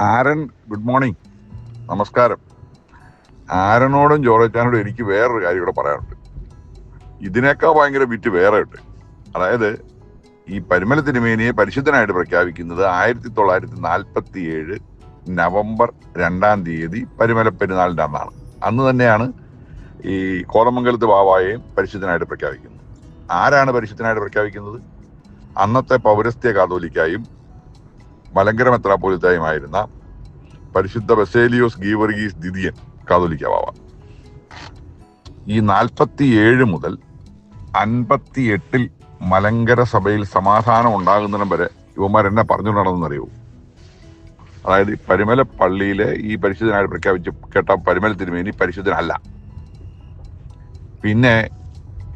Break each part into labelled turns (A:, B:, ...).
A: ആരൻ good morning നമസ്കാരം. ആരനോടും ജോറച്ചാനോടും എനിക്ക് വേറൊരു കാര്യം കൂടെ പറയാനുണ്ട്. ഇതിനേക്കാൾ ഭയങ്കര വിറ്റ് വേറെ ഉണ്ട്. അതായത് ഈ പരിമല തിരുമേനിയെ പരിശുദ്ധനായിട്ട് പ്രഖ്യാപിക്കുന്നത് ആയിരത്തി തൊള്ളായിരത്തി നാൽപ്പത്തി ഏഴ് നവംബർ രണ്ടാം തീയതി പരിമല പെരുന്നാളിന്റെ അന്നാണ്. അന്ന് തന്നെയാണ് ഈ കോതമംഗലത്ത് ബാവായെയും പരിശുദ്ധനായിട്ട് പ്രഖ്യാപിക്കുന്നത്. ആരാണ് പരിശുദ്ധനായിട്ട് പ്രഖ്യാപിക്കുന്നത്? അന്നത്തെ പൗരസ്ത്യ കാതോലിക്കായും മലങ്കര മെത്രാപ്പോലിത്തായുമായിരുന്ന പരിശുദ്ധ ബസേലിയോസ് ഗീവർഗീസ് ദിദിയൻ കാതോലിക്ക ബാവ. ഈ നാൽപ്പത്തി ഏഴ് മുതൽ അൻപത്തി എട്ടിൽ മലങ്കര സഭയിൽ സമാധാനം ഉണ്ടാകുന്നിടം വരെ ഇവന്മാർ എന്നെ പറഞ്ഞു നടന്നറിയൂ അതായത് പരിമല പള്ളിയിലെ ഈ പരിശുദ്ധനായിട്ട് പ്രഖ്യാപിച്ച് കേട്ട പരിമല തിരുമേനി പരിശുദ്ധനല്ല. പിന്നെ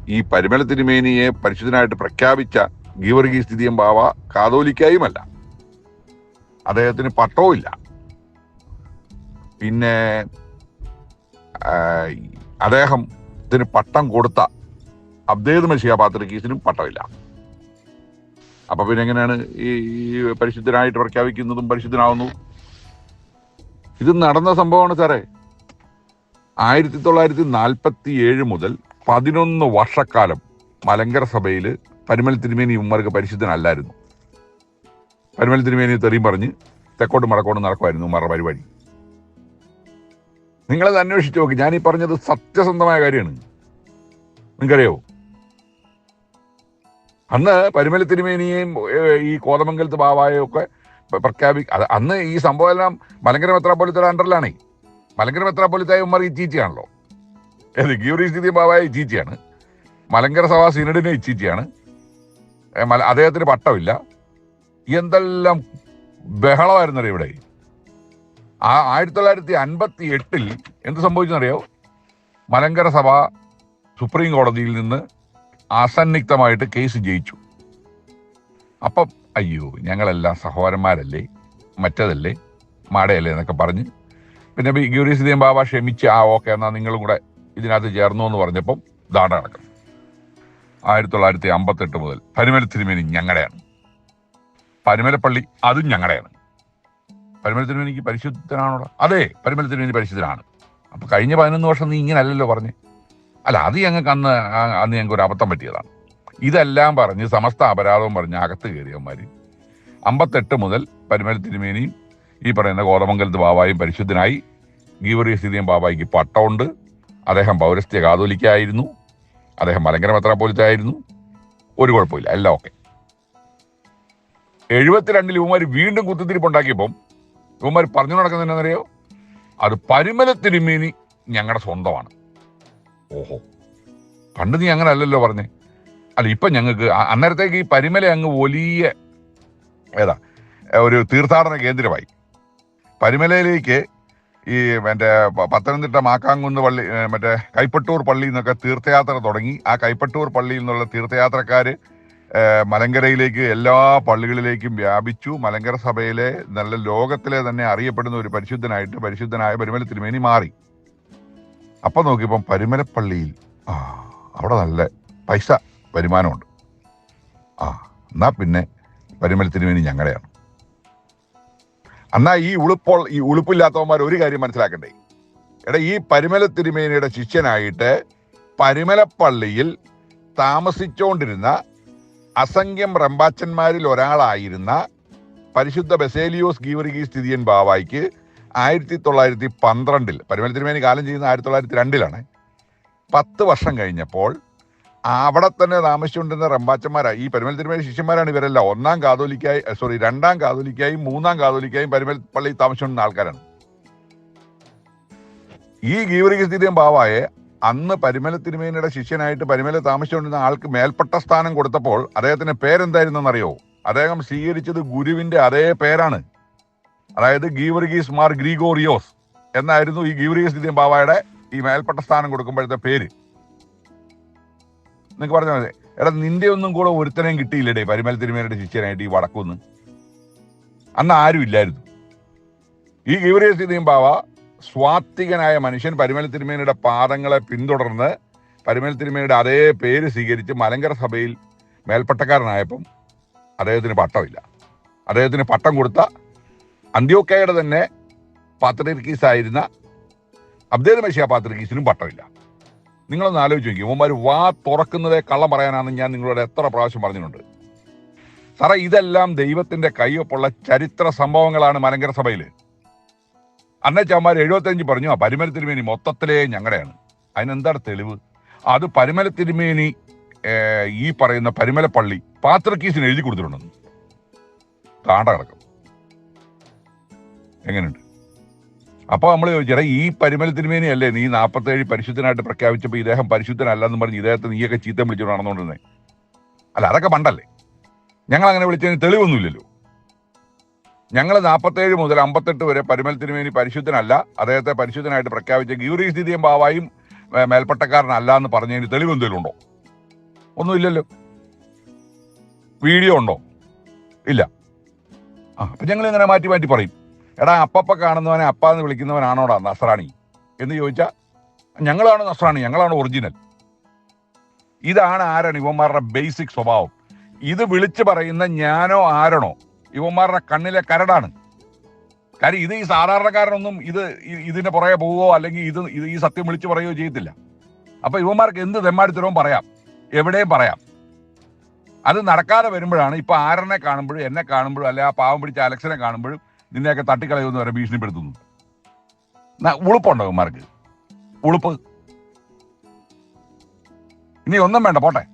A: ഈ പരിമല തിരുമേനിയെ പരിശുദ്ധനായിട്ട് പ്രഖ്യാപിച്ച ഗീവർഗീസ് ദിദിയൻ ബാവ കാതോലിക്കായുമല്ല. അദ്ദേഹത്തിന് പട്ടവും പിന്നെ അദ്ദേഹം ഇതിന് പട്ടം കൊടുത്ത അബ്ദേദ് മഷിയ പാത്രക്കീസിനും പട്ടമില്ല. അപ്പൊ പിന്നെ എങ്ങനെയാണ് ഈ പരിശുദ്ധനായിട്ട് പ്രഖ്യാപിക്കുന്നതും പരിശുദ്ധനാവുന്നു? ഇത് നടന്ന സംഭവമാണ് സാറേ. ആയിരത്തി തൊള്ളായിരത്തി നാൽപ്പത്തി ഏഴ് മുതൽ പതിനൊന്ന് വർഷക്കാലം മലങ്കര സഭയിൽ പരിമൽ തിരുമേനി ഉമ്മർക്ക് പരിശുദ്ധനല്ലായിരുന്നു. പരിമൽ തിരുമേനി തെറിയും പറഞ്ഞ് തെക്കോട്ട് മടക്കോട്ട് നടക്കുമായിരുന്നു മറ പരിപാടി. നിങ്ങളത് അന്വേഷിച്ച് നോക്കി. ഞാൻ ഈ പറഞ്ഞത് സത്യസന്ധമായ കാര്യമാണ്. നിങ്ങൾക്കറിയോ അന്ന് പരിമല തിരുമേനിയെയും ഈ കോതമംഗലത്ത് ബാവായും ഒക്കെ പ്ര- പ്രഖ്യാപി അന്ന് ഈ സംഭവം എല്ലാം മലങ്കര മെത്രാപ്പൊലിത്തയുടെ അണ്ടറിലാണേ. മലങ്കര മെത്രാപ്പൊലിത്തായ ഉമ്മർ ഈ ചീച്ചയാണല്ലോ. ഏത് ഗീവറി സ്ഥിതി ബാവായ ഈ ചീച്ചയാണ്. മലങ്കര സഭാ സിനഡിനെ ഈ ചീച്ചയാണ്. അദ്ദേഹത്തിന് പട്ടമില്ല. എന്തെല്ലാം ബഹളമായിരുന്നറിയോ ഇവിടെ? ആ ആയിരത്തി തൊള്ളായിരത്തി അൻപത്തി എട്ടിൽ എന്ത് സംഭവിച്ചെന്നറിയോ? മലങ്കര സഭ സുപ്രീം കോടതിയിൽ നിന്ന് അസന്നിഗ്ധമായിട്ട് കേസ് ജയിച്ചു. അപ്പം അയ്യോ ഞങ്ങളെല്ലാം സഹോദരന്മാരല്ലേ? മറ്റതല്ലേ? മാടയല്ലേ എന്നൊക്കെ പറഞ്ഞ്. പിന്നെ ഗൗരീസിദേം ബാബ ക്ഷമിച്ച് ആ ഓക്കെ എന്നാൽ നിങ്ങളും കൂടെ ഇതിനകത്ത് ചേർന്നു എന്ന് പറഞ്ഞപ്പം ദാട നടക്കുന്നു. ആയിരത്തി തൊള്ളായിരത്തി അമ്പത്തെട്ട് മുതൽ പരിമല തിരുമേനി ഞങ്ങളുടെയാണ് പരുമലപ്പള്ളി അതും ഞങ്ങളുടെയാണ് പരിമല തിരുമേനിക്ക് പരിശുദ്ധനാണോ അതെ പരിമല തിരുമേനി പരിശുദ്ധനാണ്. അപ്പൊ കഴിഞ്ഞ പതിനൊന്ന് വർഷം നീ ഇങ്ങനെ അല്ലല്ലോ പറഞ്ഞ്. അല്ല അത് ഞങ്ങൾക്ക് അന്ന് അന്ന് ഞങ്ങൾക്ക് ഒരു അബദ്ധം പറ്റിയതാണ്. ഇതെല്ലാം പറഞ്ഞ് സമസ്ത അപരാധവും പറഞ്ഞ് അകത്ത് കയറിയവന്മാർ അമ്പത്തെട്ട് മുതൽ പരിമല തിരുമേനിയും ഈ പറയുന്ന കോതമംഗലത്ത് ബാബായും പരിശുദ്ധനായി ഗീവറി സ്ഥിതിയും ബാബായിക്ക് പട്ടമുണ്ട്. അദ്ദേഹം പൗരസ്ത്യ കാതോലിക്കായിരുന്നു. അദ്ദേഹം മലങ്കര മെത്രാപ്പോലിത്തായിരുന്നു. ഒരു കുഴപ്പമില്ല എല്ലാം ഓക്കെ. എഴുപത്തിരണ്ടിൽ ഇവന്മാർ വീണ്ടും കുത്തിത്തിരിപ്പുണ്ടാക്കിയപ്പം ഇവന്മാർ പറഞ്ഞു നടക്കുന്നതെന്നറിയോ അത് പരിമല തിരുമേനി ഞങ്ങളുടെ സ്വന്തമാണ്. ഓഹോ. പണ്ട് നീ അങ്ങനെ അല്ലല്ലോ പറഞ്ഞേ. അല്ല ഇപ്പൊ ഞങ്ങൾക്ക് അന്നേരത്തേക്ക് ഈ പരിമല അങ്ങ് വലിയ ഏതാ ഒരു തീർത്ഥാടന കേന്ദ്രമായി. പരിമലയിലേക്ക് ഈ മറ്റേ പത്തനംതിട്ട മാക്കാങ്കുന്ന് പള്ളി മറ്റേ കൈപ്പട്ടൂർ പള്ളിയിൽ നിന്നൊക്കെ തീർത്ഥയാത്ര തുടങ്ങി. ആ കൈപ്പട്ടൂർ പള്ളിയിൽ നിന്നുള്ള തീർത്ഥയാത്രക്കാര് ഏ, മലങ്കരയിലേക്ക് എല്ലാ പള്ളികളിലേക്കും വ്യാപിച്ചു. മലങ്കര സഭയിലെ നല്ല ലോകത്തിലെ തന്നെ അറിയപ്പെടുന്ന ഒരു പരിശുദ്ധനായിട്ട് പരിശുദ്ധനായ പരിമല തിരുമേനി മാറി. അപ്പം നോക്കിയപ്പം പരിമലപ്പള്ളിയിൽ ആ അവിടെ നല്ല പൈസ വരുമാനമുണ്ട്. ആ എന്നാ പിന്നെ പരിമല തിരുമേനി ഞങ്ങളുടെയാണ് എന്നാ ഈ ഉളുപ്പോൾ ഈ ഉളുപ്പില്ലാത്തവന്മാർ ഒരു കാര്യം മനസ്സിലാക്കണ്ടേ? എടാ ഈ പരിമല തിരുമേനിയുടെ ശിഷ്യനായിട്ട് പരിമലപ്പള്ളിയിൽ താമസിച്ചുകൊണ്ടിരുന്ന അസംഖ്യം റമ്പാച്ചന്മാരിൽ ഒരാളായിരുന്ന പരിശുദ്ധ ബസേലിയോസ് ഗീവർഗീ സ്ഥിതിയൻ ബാവായിക്ക് ആയിരത്തി തൊള്ളായിരത്തി പന്ത്രണ്ടിൽ പരിമല തിരുമേനി കാലം ചെയ്യുന്ന ആയിരത്തി തൊള്ളായിരത്തി രണ്ടിലാണ്. പത്ത് വർഷം കഴിഞ്ഞപ്പോൾ അവിടെ തന്നെ താമസിച്ചുകൊണ്ടിരുന്ന റമ്പാച്ചന്മാരായി ഈ പരിമല തിരുമേനി ശിഷ്യന്മാരാണ് ഇവരെല്ലാം. ഒന്നാം കാതോലിക്കായി സോറി രണ്ടാം കാതോലിക്കായും മൂന്നാം കാതോലിക്കായും പരിമൽ പള്ളി താമസിച്ചുകൊണ്ടിരുന്ന ആൾക്കാരാണ്. ഈ ഗീവറിക സ്ഥിതിയൻ ബാവായെ അന്ന് പരിമല തിരുമേനിയുടെ ശിഷ്യനായിട്ട് പരിമല താമസിച്ചുകൊണ്ടിരുന്ന ആൾക്ക് മേൽപ്പെട്ട സ്ഥാനം കൊടുത്തപ്പോൾ അദ്ദേഹത്തിന്റെ പേരെന്തായിരുന്നെന്നറിയോ? അദ്ദേഹം സ്വീകരിച്ചത് ഗുരുവിന്റെ അതേ പേരാണ്. അതായത് ഗീവർഗീസ് മാർ ഗ്രീഗോറിയോസ് എന്നായിരുന്നു ഈ ഗീവർഗീസ് ദിദ്യം ബാബായുടെ ഈ മേൽപ്പെട്ട സ്ഥാനം കൊടുക്കുമ്പോഴത്തെ പേര്. നിങ്ങൾക്ക് പറഞ്ഞാൽ മതി. എടാ നിന്റെ ഒന്നും കൂടെ ഒരുത്തനെയും കിട്ടിയില്ലടേ പരിമല തിരുമേനിയുടെ ശിഷ്യനായിട്ട് ഈ വടക്കൊന്ന്? അന്ന് ആരും ഇല്ലായിരുന്നു ഈ ഗീവർഗീസ് ദിദ്യം ബാവ സ്വാത്വികനായ മനുഷ്യൻ പരിമല തിരുമേനിയുടെ പാദങ്ങളെ പിന്തുടർന്ന് പരിമല തിരുമേനിയുടെ അതേ പേര് സ്വീകരിച്ച് മലങ്കര സഭയിൽ മേൽപ്പട്ടക്കാരനായപ്പം അദ്ദേഹത്തിന് പട്ടമില്ല. അദ്ദേഹത്തിന് പട്ടം കൊടുത്ത അന്ത്യോക്കയുടെ തന്നെ പാത്രീസായിരുന്ന അബ്ദേദ് മഷിയ പാത്രീർക്കീസിനും പട്ടമില്ല. നിങ്ങളൊന്ന് ആലോചിച്ച് നോക്കി ഇവന്മാർ വാ തുറക്കുന്നതേ കള്ളം പറയാനാണെന്ന് ഞാൻ നിങ്ങളോട് എത്ര പ്രാവശ്യം പറഞ്ഞിട്ടുണ്ട്. സാറേ ഇതെല്ലാം ദൈവത്തിന്റെ കൈയൊപ്പുള്ള ചരിത്ര സംഭവങ്ങളാണ് മലങ്കര സഭയിൽ അന്നച്ചന്മാർ എഴുപത്തഞ്ച് പറഞ്ഞു ആ പരിമല തിരുമേനി മൊത്തത്തിലേ ഞങ്ങളുടെയാണ്. അതിനെന്താണ് തെളിവ്? അത് പരിമല തിരുമേനി ഈ പറയുന്ന പരിമല പള്ളി പാത്രക്കീസിന് എഴുതി കൊടുത്തിട്ടുണ്ടെന്ന് താണ്ട കിടക്കും എങ്ങനെയുണ്ട്? അപ്പൊ നമ്മൾ ചോദിച്ചാൽ ഈ പരിമല തിരുമേനി അല്ലേ നീ നാൽപ്പത്തേഴ് പരിശുദ്ധനായിട്ട് പ്രഖ്യാപിച്ചപ്പോൾ ഇദ്ദേഹം പരിശുദ്ധനല്ലെന്ന് പറഞ്ഞ് ഇദ്ദേഹത്തെ നീയൊക്കെ ചീത്ത നടന്നുകൊണ്ടിരുന്നേ അല്ല അതൊക്കെ പണ്ടല്ലേ. ഞങ്ങൾ അങ്ങനെ വിളിച്ചതിന് തെളിവൊന്നുമില്ലല്ലോ. ഞങ്ങൾ നാൽപ്പത്തേഴ് മുതൽ അമ്പത്തെട്ട് വരെ പരിമൽ തിരുമേനി പരിശുദ്ധനല്ല അദ്ദേഹത്തെ പരിശുദ്ധനായിട്ട് പ്രഖ്യാപിച്ച ഗീവറി ദിദിയം ബാവായും മേൽപ്പട്ടക്കാരനല്ല എന്ന് പറഞ്ഞതിന് തെളിവ് എന്തെങ്കിലും ഉണ്ടോ? ഒന്നുമില്ലല്ലോ. വീഡിയോ ഉണ്ടോ? ഇല്ല. ആ അപ്പം ഞങ്ങൾ ഇങ്ങനെ മാറ്റി മാറ്റി പറയും. എടാ അപ്പപ്പ കാണുന്നവനെ അപ്പ എന്ന് വിളിക്കുന്നവനാണോടാ നസ്രാണി? എന്ന് ചോദിച്ചാൽ ഞങ്ങളാണ് നസ്രാണി ഞങ്ങളാണ് ഒറിജിനൽ. ഇതാണ് ആരാണ് ഇവന്മാരുടെ ബേസിക് സ്വഭാവം. ഇത് വിളിച്ചു പറയുന്ന ഞാനോ ആരണോ ഇവന്മാരുടെ കണ്ണിലെ കരടാണ്. കാര്യം ഇത് ഈ സാധാരണക്കാരനൊന്നും ഇത് ഇതിന്റെ പുറകെ പോവുകയോ അല്ലെങ്കിൽ ഇത് ഇത് ഈ സത്യം വിളിച്ചു പറയുകയോ ചെയ്യത്തില്ല. അപ്പൊ ഇവന്മാർക്ക് എന്ത് തെമ്മാടിത്തരവും പറയാം. എവിടെയും പറയാം. അത് നടക്കാതെ വരുമ്പോഴാണ് ഇപ്പൊ ആരനെ കാണുമ്പോഴും എന്നെ കാണുമ്പോഴും അല്ലെ ആ പാവം പിടിച്ച അലക്സിനെ കാണുമ്പോഴും നിന്നെയൊക്കെ തട്ടിക്കളയുമെന്ന് വരെ ഭീഷണിപ്പെടുത്തുന്നു. ഉളുപ്പുണ്ടോ ഇവന്മാർക്ക്? ഉളുപ്പ്. ഇനി ഒന്നും വേണ്ട പോട്ടെ.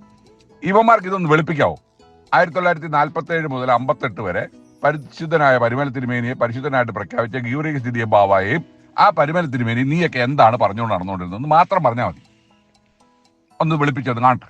A: ഇവന്മാർക്ക് ഇതൊന്ന് വെളുപ്പിക്കാവോ? ആയിരത്തി തൊള്ളായിരത്തി നാൽപ്പത്തി ഏഴ് മുതൽ അമ്പത്തെട്ട് വരെ പരിശുദ്ധനായ പരിമല തിരുമേനിയെ പരിശുദ്ധനായിട്ട് പ്രഖ്യാപിച്ച ഗീവറിക സ്ഥിതിയെ ബാവായെയും ആ പരിമല തിരുമേനി നീയൊക്കെ എന്താണ് പറഞ്ഞുകൊണ്ട് നടന്നുകൊണ്ടിരുന്നത് മാത്രം പറഞ്ഞാൽ മതി. ഒന്ന് വിളിപ്പിച്ചത് കാണട്ടെ